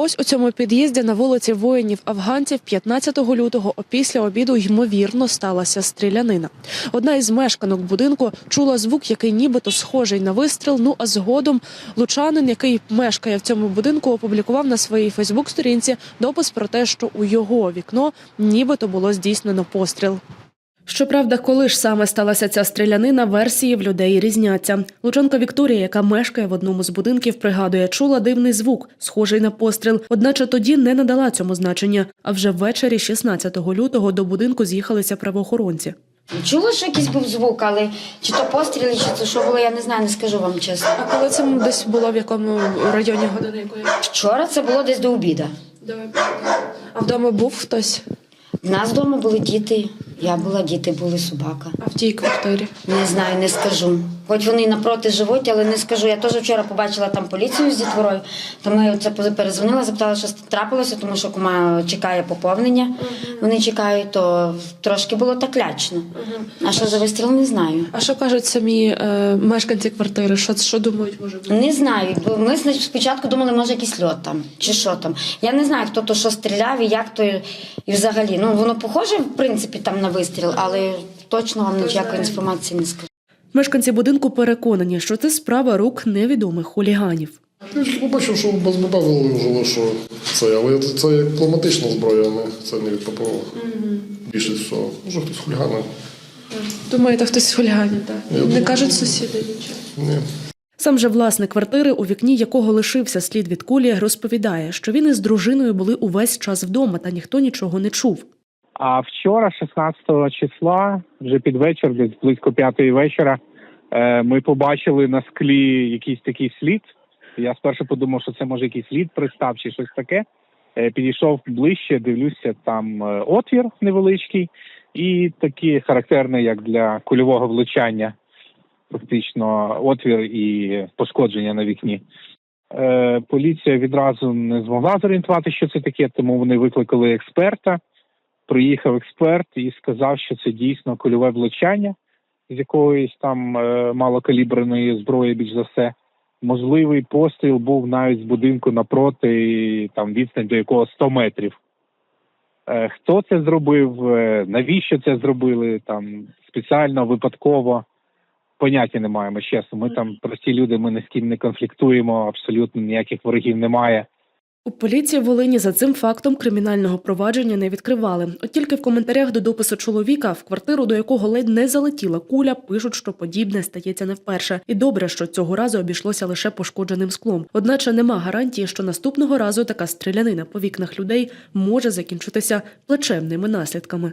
Ось у цьому під'їзді на вулиці воїнів афганців 15 лютого опісля обіду ймовірно сталася стрілянина. Одна із мешканок будинку чула звук, який нібито схожий на вистріл. Ну а згодом лучанин, який мешкає в цьому будинку, опублікував на своїй Фейсбук-сторінці допис про те, що у його вікно нібито було здійснено постріл. Щоправда, коли ж саме сталася ця стрілянина, версії в людей різняться. Лучанка Вікторія, яка мешкає в одному з будинків, пригадує, чула дивний звук, схожий на постріл. Одначе тоді не надала цьому значення. А вже ввечері, 16 лютого, до будинку з'їхалися правоохоронці. Чула, що якийсь був звук, але чи то постріли, чи це що було, я не знаю, не скажу вам чесно. А коли це десь було в якому районі години якої? Вчора це було десь до обіда. А вдома був хтось? В нас вдома були діти, я була, діти були, собака. А в тій квартирі? Не знаю, не скажу. Хоч вони напроти живуть, але не скажу. Я теж вчора побачила там поліцію з дітворою, то ми це перезвонила, запитала, що трапилося, тому що кума чекає поповнення. Вони чекають, то трошки було так лячно. А що за вистріл, не знаю. А що кажуть самі е, мешканці квартири? Що, що думають, може бути? Не знаю, бо ми спочатку думали, може якийсь льот там чи що там. Я не знаю, хто то що стріляв і як то і взагалі. Ну воно похоже, в принципі, там на вистріл, але точно вам ніякої інформації не скажу. Мешканці будинку переконані, що це справа рук невідомих хуліганів. Я побачив, що без баба виложили, що це, але це як пневматична зброя, а не це не від ППО. Більше всього. Може хтось хуліганив. Думаєте, хтось з хуліганів, так? Я Не думаю, кажуть сусіди нічого. Ні. Сам же власник квартири, у вікні якого лишився слід від кулі, розповідає, що він із дружиною були увесь час вдома, та ніхто нічого не чув. А вчора, 16 числа, вже під вечір, десь близько п'ятої вечора, е, ми побачили на склі якийсь такий слід. Я спершу подумав, що це може якийсь слід пристав чи щось таке. Е, Підійшов ближче, дивлюся, там е, отвір невеличкий, і такий характерний, як для кульового влучання, фактично отвір і пошкодження на вікні. Поліція відразу не змогла зорієнтувати, що це таке, тому вони викликали експерта приїхав експерт і сказав, що це дійсно кульове влучання з якоїсь там е, малокаліберної зброї, більш за все. Можливий постріл був навіть з будинку напроти, і, там відстань до якого 100 метрів. Е, хто це зробив, е, навіщо це зробили, там спеціально, випадково. Поняття не маємо, чесно. Ми там прості люди, ми ні з ким не конфліктуємо, абсолютно ніяких ворогів немає. У поліції Волині за цим фактом кримінального провадження не відкривали. От тільки в коментарях до допису чоловіка, в квартиру, до якого ледь не залетіла куля, пишуть, що подібне стається не вперше. І добре, що цього разу обійшлося лише пошкодженим склом. Одначе нема гарантії, що наступного разу така стрілянина по вікнах людей може закінчитися плачевними наслідками.